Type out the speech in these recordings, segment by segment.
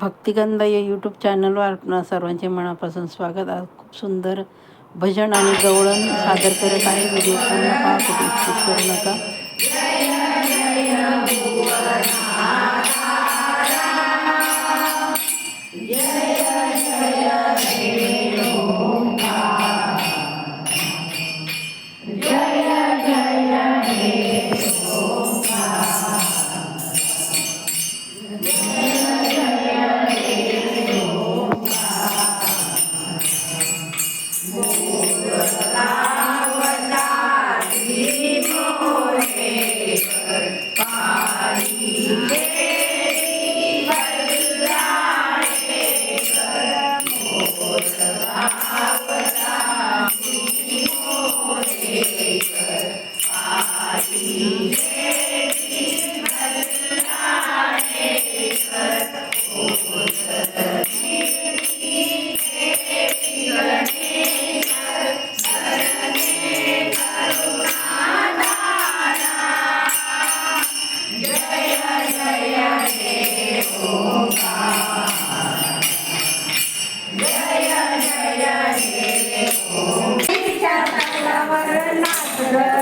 भक्तिगंध या यूट्यूब चॅनलवर आपणा सर्वांचे मनापासून स्वागत. आज खूप सुंदर भजन आणि गवळण सादर करत आहे. व्हिडिओ पूर्ण पहा कुठे करू नका. Smaller Yes.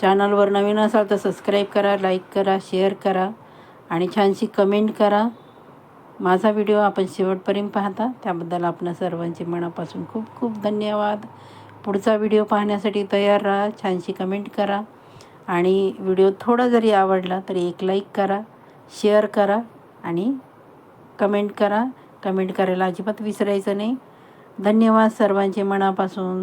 चॅनलवर नवीन असाल तर सबस्क्राईब करा लाईक करा शेअर करा आणि छानशी कमेंट करा. माझा व्हिडिओ आपण शेवटपर्यंत पाहता. त्याबद्दल आपणा सर्वांचे मनापासून खूप खूप धन्यवाद. पुढचा व्हिडिओ पाहण्यासाठी तयार राहा छानशी कमेंट करा आणि व्हिडिओ थोडा जरी आवडला तरी एक लाईक करा शेअर करा आणि कमेंट करा. कमेंट करायला अजिबात विसरायचं नाही. धन्यवाद सर्वांचे मनापासून.